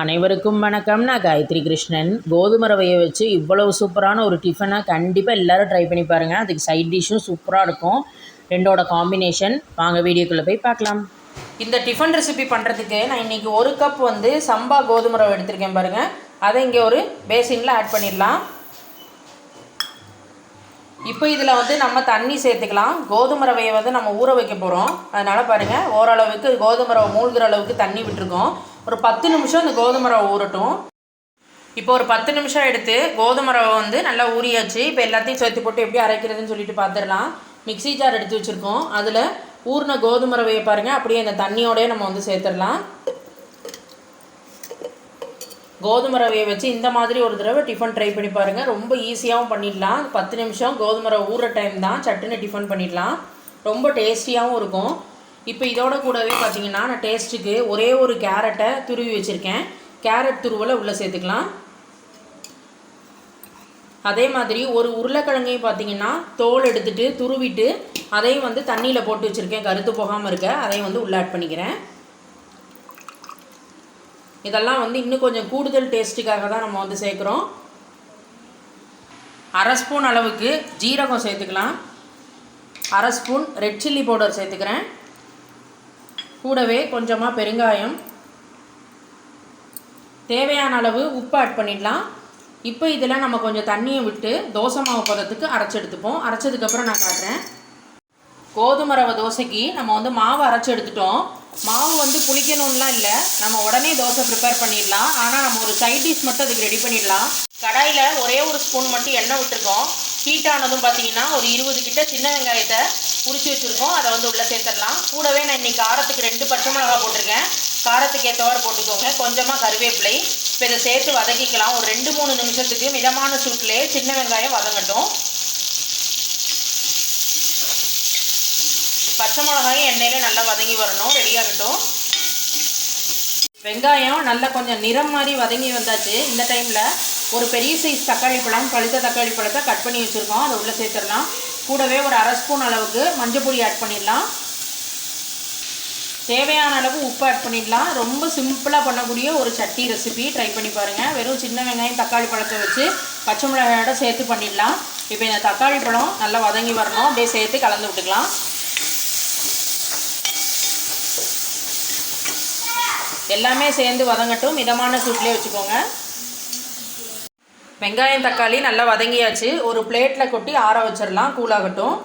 அனைவருக்கும் வணக்கம். நான் காயத்ரி கிருஷ்ணன். கோதுமை ரவையை வச்சு இவ்வளவு சூப்பரான ஒரு டிஃபனாக கண்டிப்பாக எல்லோரும் ட்ரை பண்ணி பாருங்கள் அதுக்கு சைட் டிஷ்ஷும் சூப்பராக இருக்கும். ரெண்டோட காம்பினேஷன் வாங்க வீடியோக்குள்ளே போய் பார்க்கலாம். இந்த டிஃபன் ரெசிபி பண்ணுறதுக்கு நான் இன்றைக்கி ஒரு கப் வந்து சம்பா கோதுமை ரவை எடுத்திருக்கேன் பாருங்கள் அதை இங்கே ஒரு பேசினில் ஆட் பண்ணிடலாம். இப்போ இதில் வந்து நம்ம தண்ணி சேர்த்துக்கலாம். கோதுமை ரவையை வந்து நம்ம ஊற வைக்க போகிறோம் அதனால் பாருங்கள் ஓரளவுக்கு கோதுமை ரவை மூழ்கிற அளவுக்கு தண்ணி விட்டுருக்கோம். ஒரு பத்து நிமிஷம் இந்த கோதுமை ரவை ஊறட்டும். இப்போ ஒரு பத்து நிமிஷம் எடுத்து கோதுமை ரவை வந்து நல்லா ஊறியாச்சு. இப்போ எல்லாத்தையும் சேர்த்து போட்டு எப்படி அரைக்கிறதுன்னு சொல்லிட்டு பார்த்துடலாம் மிக்சி ஜார் எடுத்து வச்சுருக்கோம். அதில் ஊறின கோதுமை ரவையை பாருங்கள் அப்படியே அந்த தண்ணியோடய நம்ம வந்து சேர்த்துடலாம். கோதுமை ரவையை வச்சு இந்த மாதிரி ஒரு தடவை டிஃபன் ட்ரை பண்ணி பாருங்கள் ரொம்ப ஈஸியாகவும் பண்ணிடலாம். பத்து நிமிஷம் கோதுமை ரவை ஊற டைம் தான். சட்டுன்னு டிஃபன் பண்ணிடலாம். ரொம்ப டேஸ்டியாகவும் இருக்கும். இப்போ இதோட கூடவே பார்த்தீங்கன்னா நான் டேஸ்ட்டுக்கு ஒரே ஒரு கேரட்டை துருவி வச்சுருக்கேன். கேரட் துருவலை உள்ளே சேர்த்துக்கலாம். அதே மாதிரி ஒரு உருளைக்கிழங்கையும் பார்த்தீங்கன்னா தோல் எடுத்துகிட்டு துருவிட்டு அதையும் வந்து தண்ணியில் போட்டு வச்சுருக்கேன். கருத்து போகாமல் இருக்க அதையும் வந்து உள்ளே ஆட் பண்ணிக்கிறேன். இதெல்லாம் வந்து இன்னும் கொஞ்சம் கூடுதல் டேஸ்ட்டுக்காக தான் நம்ம வந்து சேர்க்குறோம். அரை ஸ்பூன் அளவுக்கு ஜீரகம் சேர்த்துக்கலாம். அரை ஸ்பூன் ரெட் சில்லி பவுடர் சேர்த்துக்கிறேன். கூடவே கொஞ்சமாக பெருங்காயம். தேவையான அளவு உப்பு ஆட் பண்ணிடலாம். இப்போ இதில் நம்ம கொஞ்சம் தண்ணியை விட்டு தோசை மாவு பதத்துக்கு அரைச்சி எடுத்துப்போம் அரைச்சதுக்கப்புறம் நான் காட்டுறேன். கோதுமை ரவை தோசைக்கு நம்ம வந்து மாவு அரைச்சி எடுத்துட்டோம். மாவு வந்து புளிக்கணும்லாம் இல்லை. நம்ம உடனே தோசை ப்ரிப்பேர் பண்ணிடலாம். ஆனால் நம்ம ஒரு சைட் டிஷ் மட்டும் அதுக்கு ரெடி பண்ணிடலாம். கடாயில் ஒரே ஒரு ஸ்பூன் மட்டும் எண்ணெய் விட்டுருக்கோம். ஹீட் ஆனதும் பார்த்தீங்கன்னா ஒரு இருபது கிட்ட சின்ன வெங்காயத்தை உரிச்சு வச்சுருக்கோம். அதை வந்து உள்ளே சேர்த்துடலாம். கூடவே நான் இன்றைக்கி காரத்துக்கு ரெண்டு பச்சை மிளகா போட்டிருக்கேன். காரத்துக்கு ஏற்றவாறு போட்டுக்கோங்க. கொஞ்சமாக கருவேப்பிலை. இப்போ இதை சேர்த்து வதக்கிக்கலாம். ஒரு ரெண்டு மூணு நிமிஷத்துக்கு மிதமான சூட்லேயே சின்ன வெங்காயம் வதங்கட்டும். பச்சை மிளகாயும் எண்ணெயில் நல்லா வதங்கி வரணும். ரெடியாகட்டும் வெங்காயம் நல்லா கொஞ்சம் நிறம் மாதிரி வதங்கி வந்தாச்சு. இந்த டைமில் ஒரு பெரிய சைஸ் தக்காளி பழம் பழுத்த தக்காளி பழத்தை கட் பண்ணி வச்சுருக்கோம். அதை உள்ளே சேர்த்துடலாம். கூடவே ஒரு அரை ஸ்பூன் அளவுக்கு மஞ்சள் பொடி ஆட் பண்ணிடலாம். தேவையான அளவு உப்பு ஆட் பண்ணிடலாம். ரொம்ப சிம்பிளாக பண்ணக்கூடிய ஒரு சட்டி ரெசிபி ட்ரை பண்ணி பாருங்கள் வெறும் சின்ன வெங்காயம் தக்காளி பழத்தை வச்சு பச்சை மிளகாயோட சேர்த்து பண்ணிடலாம். இப்போ இந்த தக்காளி பழம் நல்லா வதங்கி வரணும். அப்படியே சேர்த்து கலந்து விட்டுக்கலாம். எல்லாமே சேர்ந்து வதங்கட்டும். மிதமான சூட்லேயே வச்சுக்கோங்க. வெங்காயம் தக்காளி நல்லா வதங்கியாச்சு. ஒரு பிளேட்டில் கொட்டி ஆற வச்சிடலாம் கூலாகட்டும்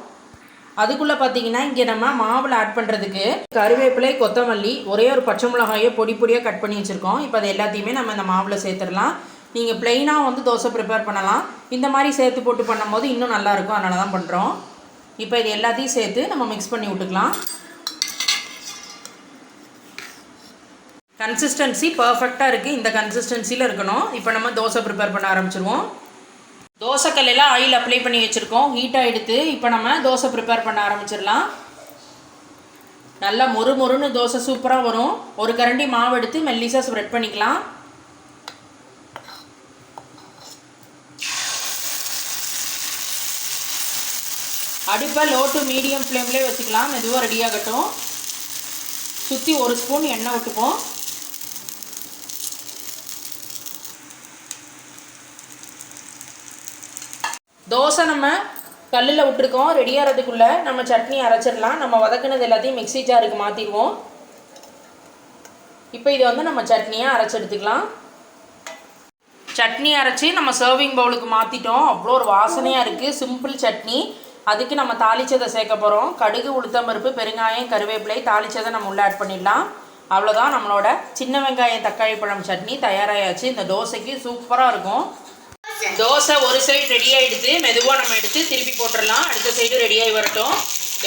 அதுக்குள்ளே பார்த்தீங்கன்னா இங்கே நம்ம மாவில் ஆட் பண்ணுறதுக்கு கருவேப்பிலை கொத்தமல்லி ஒரே ஒரு பச்சை மிளகாயோ பொடி பொடியாக கட் பண்ணி வச்சுருக்கோம். இப்போ அது எல்லாத்தையுமே நம்ம இந்த மாவில் சேர்த்துடலாம். நீங்கள் பிளெயினாக வந்து தோசை ப்ரிப்பேர் பண்ணலாம். இந்த மாதிரி சேர்த்து போட்டு பண்ணும்போது இன்னும் நல்லாயிருக்கும் அதனால தான் பண்ணுறோம் இப்போ இது எல்லாத்தையும் சேர்த்து நம்ம மிக்ஸ் பண்ணி விட்டுக்கலாம். கன்சிஸ்டன்சி பர்ஃபெக்டாக இருக்குது இந்த கன்சிஸ்டன்சியில் இருக்கணும். இப்போ நம்ம தோசை ப்ரிப்பேர் பண்ண ஆரம்பிச்சிருவோம். தோசைக்கல்லில் ஆயில் அப்ளை பண்ணி வச்சுருக்கோம். ஹீட்டாக எடுத்து இப்போ நம்ம தோசை ப்ரிப்பேர் பண்ண ஆரம்பிச்சிடலாம். நல்லா மொறு மொறுன்னு தோசை சூப்பராக வரும். ஒரு கரண்டி மாவு எடுத்து மெல்லிசாக ஸ்ப்ரெட் பண்ணிக்கலாம். அடுப்பை லோ டு மீடியம் ஃப்ளேம்லேயே வச்சுக்கலாம். மெதுவாக ரெடியாகட்டும் சுற்றி ஒரு ஸ்பூன் எண்ணெய் விட்டுப்போம். தோசை நம்ம கல்லில் விட்டுருக்கோம். ரெடியாகிறதுக்குள்ளே நம்ம சட்னி அரைச்சிடலாம். நம்ம வதக்குனது எல்லாத்தையும் மிக்ஸி ஜாருக்கு மாற்றிடுவோம் இப்போ இதை வந்து நம்ம சட்னியாக அரைச்சி எடுத்துக்கலாம். சட்னி அரைச்சி நம்ம சர்விங் பவுலுக்கு மாற்றிட்டோம் அவ்வளோ ஒரு வாசனையாக இருக்குது சிம்பிள் சட்னி. அதுக்கு நம்ம தாளிச்சதை சேர்க்க போகிறோம் கடுகு உளுத்தம்பருப்பு பெருங்காயம் கருவேப்பிலை தாளிச்சதை நம்ம உள்ளே ஆட் பண்ணிடலாம். அவ்வளோதான் நம்மளோட சின்ன வெங்காயம் தக்காளி பழம் சட்னி தயாராகியாச்சு இந்த தோசைக்கு சூப்பராக இருக்கும். தோசை ஒரு சைடு ரெடி ஆகிடுது மெதுவாக நம்ம எடுத்து திருப்பி போட்டுடலாம். அடுத்த சைடு ரெடியாகி வரட்டும்.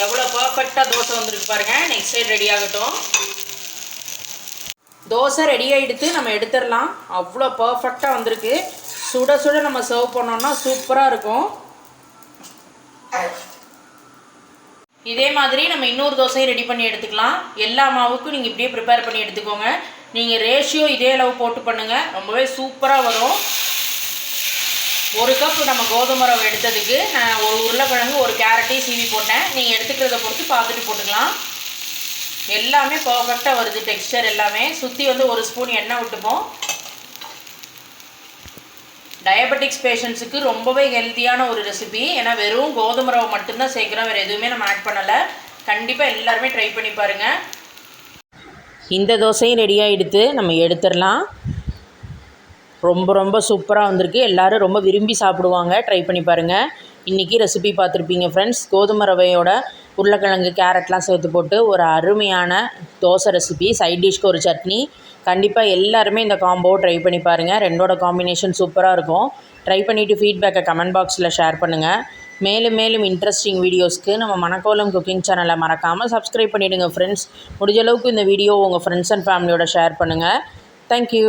எவ்வளோ பர்ஃபெக்டாக தோசை வந்துருக்கு பாருங்கள் நெக்ஸ்ட் சைடு ரெடி ஆகட்டும். தோசை ரெடி ஆகிடுத்து நம்ம எடுத்துடலாம். அவ்வளோ பர்ஃபெக்டாக வந்திருக்கு. சுட சுட நம்ம சர்வ் பண்ணோம்னா சூப்பராக இருக்கும். இதே மாதிரி நம்ம இன்னொரு தோசையும் ரெடி பண்ணி எடுத்துக்கலாம். எல்லா மாவுக்கும் நீங்கள் இப்படியே ப்ரிப்பேர் பண்ணி எடுத்துக்கோங்க. நீங்கள் ரேஷியோ இதே அளவு போட்டு பண்ணுங்கள் ரொம்பவே சூப்பராக வரும். ஒரு கப் நம்ம கோதுமை ரவை எடுத்ததுக்கு நான் ஒரு உருளைக்கிழங்கு ஒரு கேரட்டையும் சீவி போட்டேன். நீங்கள் எடுத்துக்கிறத பொறுத்து பார்த்துட்டு போட்டுக்கலாம். எல்லாமே பர்ஃபெக்டாக வருது டெக்ஸ்டர் எல்லாமே. சுற்றி வந்து ஒரு ஸ்பூன் எண்ணெய் விட்டுப்போம். டயபெட்டிக்ஸ் பேஷண்ட்ஸுக்கு ரொம்பவே ஹெல்த்தியான ஒரு ரெசிபி ஏன்னா வெறும் கோதுமை ரவை மட்டும்தான் சேர்க்குறோம். வேறு எதுவுமே நம்ம ஆட் பண்ணலை. கண்டிப்பாக எல்லாருமே ட்ரை பண்ணி பாருங்கள் இந்த தோசையும் ரெடியாக எடுத்து நம்ம எடுத்துடலாம். ரொம்ப ரொம்ப சூப்பராக வந்திருக்கு. எல்லோரும் ரொம்ப விரும்பி சாப்பிடுவாங்க. ட்ரை பண்ணி பாருங்கள் இன்றைக்கி ரெசிபி பார்த்துருப்பீங்க ஃப்ரெண்ட்ஸ் கோதுமை ரவையோட உருளைக்கிழங்கு கேரட்லாம் சேர்த்து போட்டு ஒரு அருமையான தோசை ரெசிபி சைட் டிஷ்க்கு ஒரு சட்னி. கண்டிப்பாக எல்லாருமே இந்த காம்போ ட்ரை பண்ணி பாருங்கள் ரெண்டோட காம்பினேஷன் சூப்பராக இருக்கும். ட்ரை பண்ணிவிட்டு ஃபீட்பேக்கை கமெண்ட் பாக்ஸில் ஷேர் பண்ணுங்கள் மேலும் மேலும் இன்ட்ரெஸ்டிங் வீடியோஸ்க்கு நம்ம மணக்கோலம் குக்கிங் சேனலை மறக்காமல் சப்ஸ்கிரைப் பண்ணிவிடுங்க ஃப்ரெண்ட்ஸ் முடிஞ்சளவுக்கு இந்த வீடியோ உங்கள் ஃப்ரெண்ட்ஸ் அண்ட் ஃபேமிலியோட ஷேர் பண்ணுங்கள் தேங்க்யூ